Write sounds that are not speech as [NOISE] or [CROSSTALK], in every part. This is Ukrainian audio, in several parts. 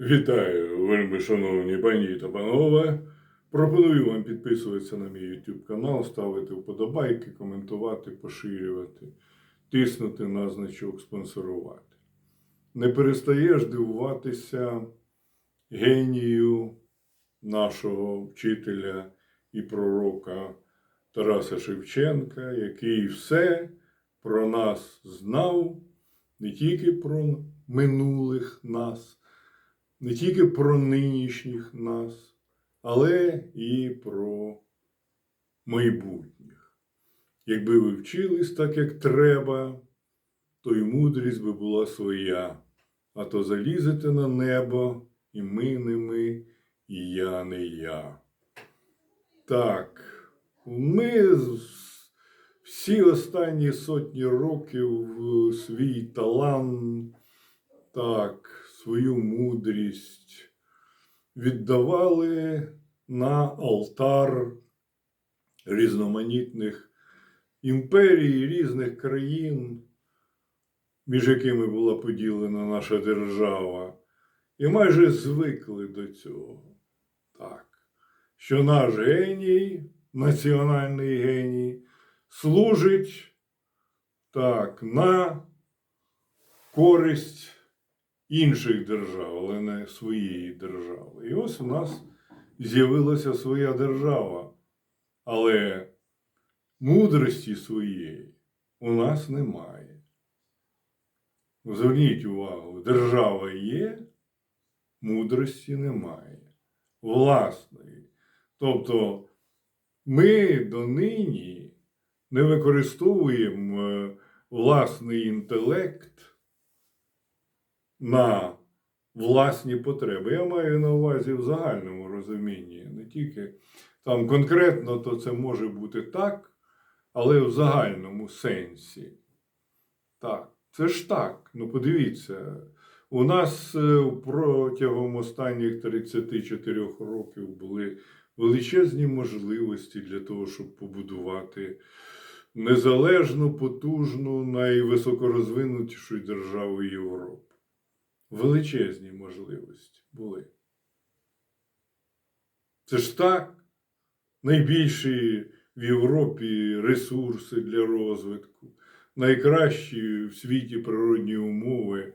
Вітаю, вельми шановні пані та панове. Пропоную вам підписуватися на мій YouTube канал, ставити вподобайки, коментувати, поширювати, тиснути на значок спонсорувати. Не перестаєш дивуватися генію нашого вчителя і пророка Тараса Шевченка, який все про нас знав, не тільки про минулих нас не тільки про нинішніх нас, але і про майбутніх. Якби ви вчились так, як треба, то й мудрість би була своя, а то залізете на небо, і ми не ми, і я не я. Так, ми всі останні сотні років свій талант, так, свою мудрість віддавали на алтар різноманітних імперій, різних країн, між якими була поділена наша держава, і майже звикли до цього. Так, що наш геній, національний геній, служить так, на користь інших держав, але не своєї держави. І ось у нас з'явилася своя держава, але мудрості своєї у нас немає. Зверніть увагу, держава є, мудрості немає. Власної. Тобто ми донині не використовуємо е, власний інтелект на власні потреби. Я маю на увазі в загальному розумінні, не тільки там конкретно, то це може бути так, але в загальному сенсі. Так, це ж так. Ну подивіться, у нас е, протягом останніх 34 років були величезні можливості для того, щоб побудувати незалежну, потужну, найвисокорозвинутішу державу Європи. Величезні можливості були. Це ж так. Найбільші в Європі ресурси для розвитку, найкращі в світі природні умови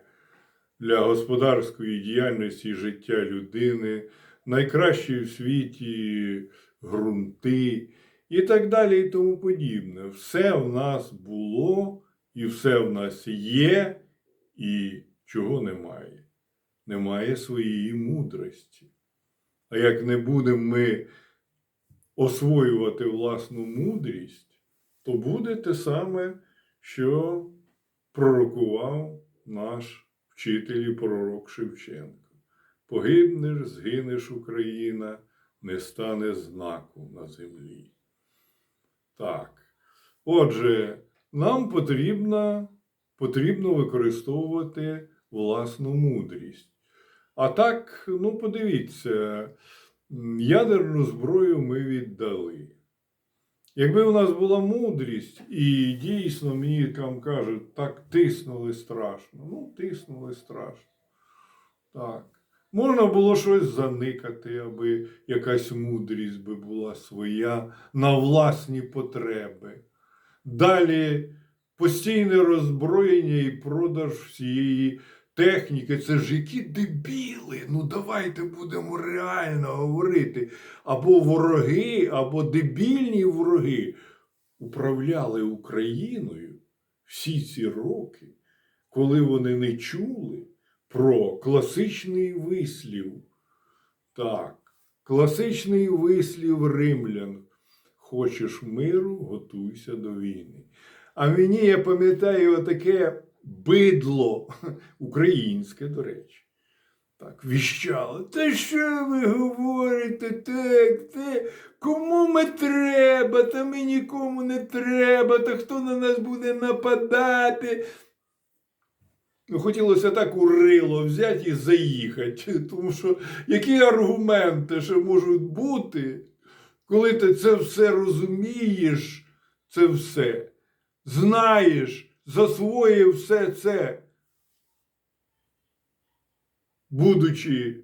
для господарської діяльності і життя людини, найкращі в світі ґрунти і так далі, і тому подібне. Все в нас було, і все в нас є, і чого немає? Немає своєї мудрості. А як не будемо ми освоювати власну мудрість, то буде те саме, що пророкував наш вчитель і пророк Шевченко. Погибнеш, згинеш Україна, не стане знаку на землі. Так. Отже, нам потрібно, потрібно використовувати власну мудрість. А так, ну подивіться, ядерну зброю ми віддали. Якби у нас була мудрість, і дійсно мені там кажуть, так тиснули страшно. Ну, тиснули страшно. Так. Можна було щось заникати, аби якась мудрість би була своя на власні потреби. Далі постійне роззброєння і продаж всієї техніки. Це ж які дебіли. Ну давайте будемо реально говорити. Або вороги, або дебільні вороги управляли Україною всі ці роки, коли вони не чули про класичний вислів. Так, класичний вислів римлян. Хочеш миру, готуйся до війни. А мені, я пам'ятаю, таке бидло, [LAUGHS] українське, до речі. Так, віщало. Та що ви говорите? Так, те, кому ми треба, та ми нікому не треба, та хто на нас буде нападати. Ну, хотілося так у рило взяти і заїхати. [LAUGHS] Тому що які аргументи ще можуть бути, коли ти це все розумієш, це все, знаєш, засвоїв все це. будучи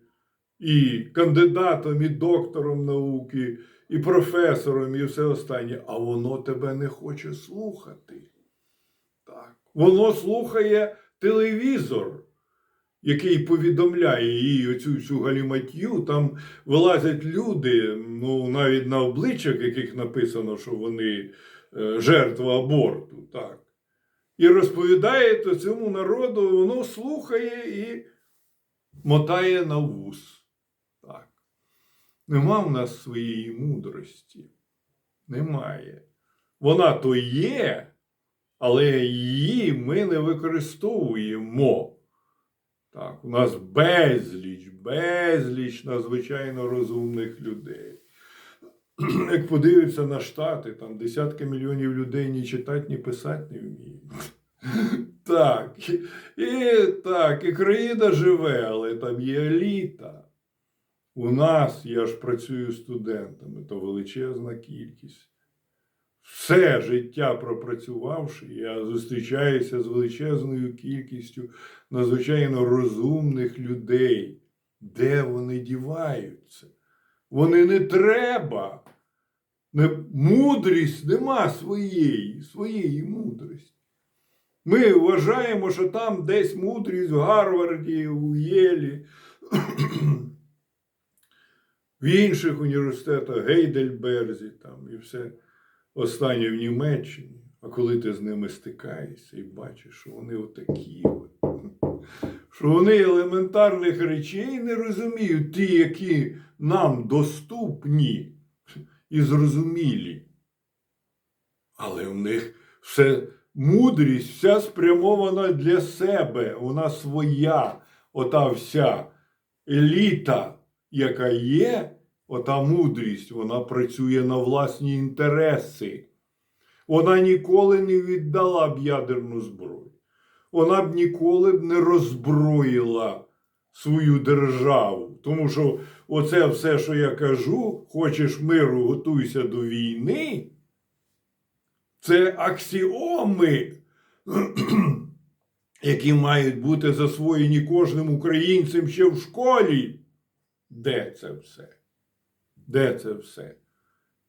і кандидатом, і доктором науки, і професором, і все останнє, а воно тебе не хоче слухати. Так. Воно слухає телевізор, який повідомляє їй оцю всю галіматью. Там вилазять люди, ну навіть на обличчях, яких написано, що вони е, жертва аборту. Так. І розповідає то цьому народу, воно слухає і мотає на вус. Так. Нема в нас своєї мудрості. Немає. Вона то є, але її ми не використовуємо. Так, у нас безліч, безліч надзвичайно розумних людей. Як подивитися на Штати, там десятки мільйонів людей ні читати, ні писати не. Так, і так, і країна живе, але там є еліта. У нас, я ж працюю студентами, то величезна кількість. Все життя пропрацювавши, я зустрічаюся з величезною кількістю надзвичайно розумних людей. Де вони діваються? Вони не треба. Мудрість нема своєї, своєї мудрості. Ми вважаємо, що там десь мудрість в Гарварді, у Єлі, [CLEARS THROAT] в інших університетах, Гейдельберзі там і все останнє в Німеччині. А коли ти з ними стикаєшся і бачиш, що вони отакі, [CLEARS THROAT] що вони елементарних речей не розуміють, ті, які нам доступні [CLEARS THROAT] і зрозумілі. Але в них все мудрість вся спрямована для себе. Вона своя, ота вся еліта, яка є, ота мудрість, вона працює на власні інтереси. Вона ніколи не віддала б ядерну зброю. Вона б ніколи б не роззброїла свою державу. Тому що оце все, що я кажу, хочеш миру, готуйся до війни. Це аксіоми, [CLEARS THROAT] які мають бути засвоєні кожним українцем ще в школі. Де це все? Де це все?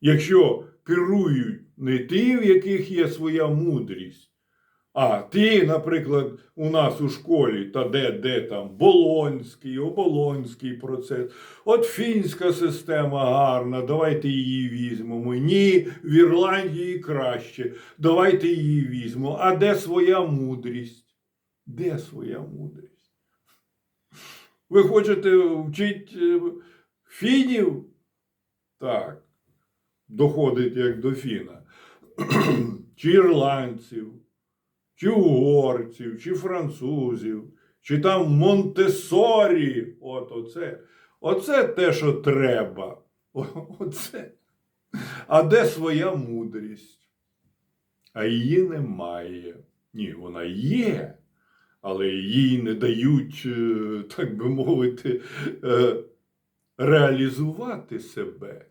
Якщо керують не ті, в яких є своя мудрість, а ті, наприклад, у нас у школі, та де, де там Болонський, оболонський процес, от фінська система гарна, давайте її візьмемо. Ні, в Ірландії краще, давайте її візьмемо. А де своя мудрість? Де своя мудрість? Ви хочете вчити фінів? Так, доходить як до фіна. [CLEARS THROAT] Чи ірландців, чи угорців, чи французів, чи там Монтесорі. От оце. Оце те, що треба. Оце. А де своя мудрість? А її немає. Ні, вона є, але їй не дають, е, так би мовити, е, реалізувати себе.